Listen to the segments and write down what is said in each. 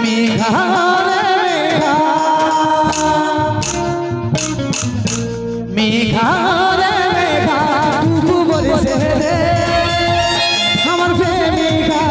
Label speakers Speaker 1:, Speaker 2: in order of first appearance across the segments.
Speaker 1: রে মেঘা আমার প্রেমিকা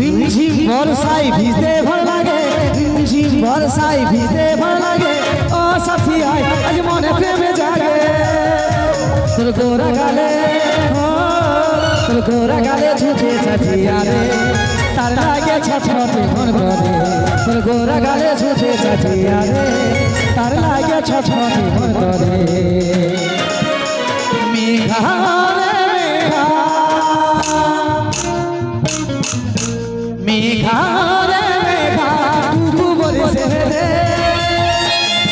Speaker 1: রিমঝিম বর্ষায় ভিজতে ভালো লাগে। রিমঝিম বর্ষায় ভিজতে ভালো লাগে। ও সাথী আয় আজ মনে প্রেমে জাগে। তোর গোরা গালে তোর গোরা গালে ছুটে ছাটিয়া রে। তার লাগে ছটফটে মন করে তোর গোরা গালে ছুটে ছাটিয়া রে। তার লাগে ছটফটে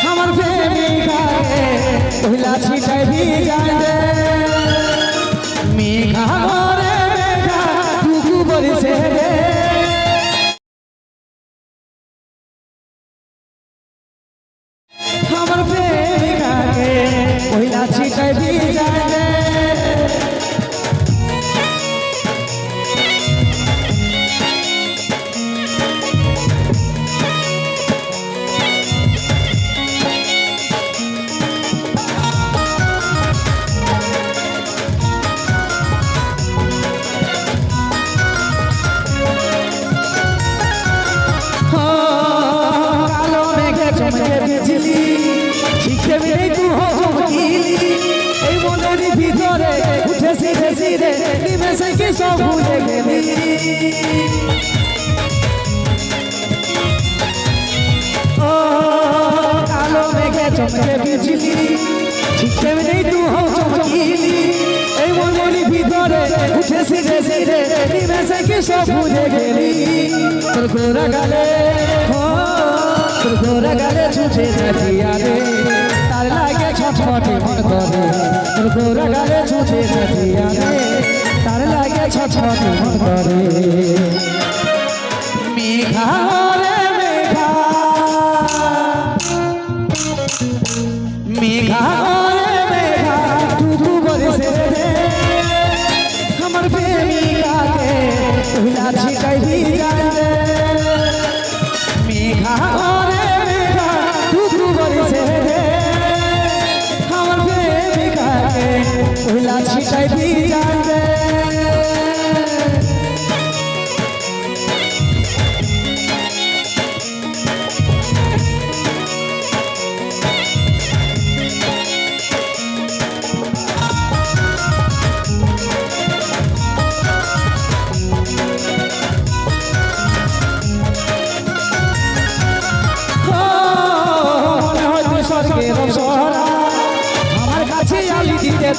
Speaker 1: আমার প্রেমিকা রে ছিটাই ভিজাই দে সিধে সিধে নিমেষে কি সব ভুলে গেলি ও কালো মেঘে চমকে বিজলি শিখে মেরে তু হো চমকিলি এই মনের ভিতরে উঠে সিধে সিধে নিমেষে কি সব ভুলে গেলি তোর গোরা গালে ও তোর গোরা গালে ছুটে ছাটিয়া রে তার লাগে ছটফটে মন করে তোর গোরা গালে ছুটে ছাটিয়া রে মন মেঘা রে মেঘা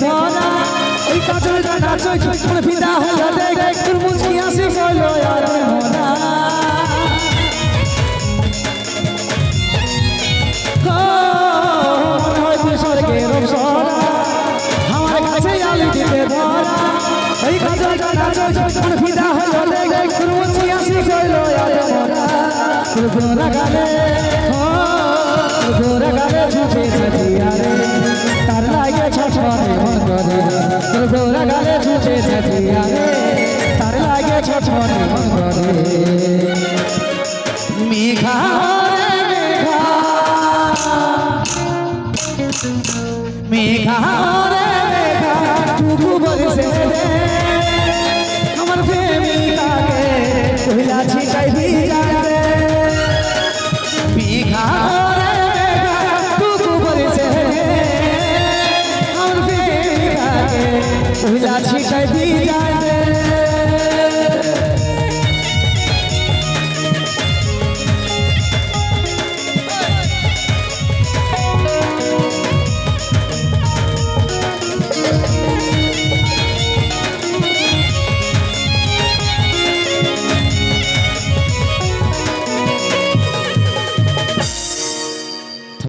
Speaker 1: ধরা। ওই কাজল ডানা চোখ মনে ফিদা হয়ে দেখ তোর মুচকি আসি গেল আর মোরা ওই কাজল ডানা চোখ মনে ফিদা হয়ে দেখ তোর মুচকি আসি গেল আর মোরা তোর গোরা গালে তোর গোরা গালে ছুটে মেঘা মেঘা তুই বলছে আমার প্রেমিকাকে কইলাছি চাইবি জানতে মেঘা কইলাছি চাইবি জানতে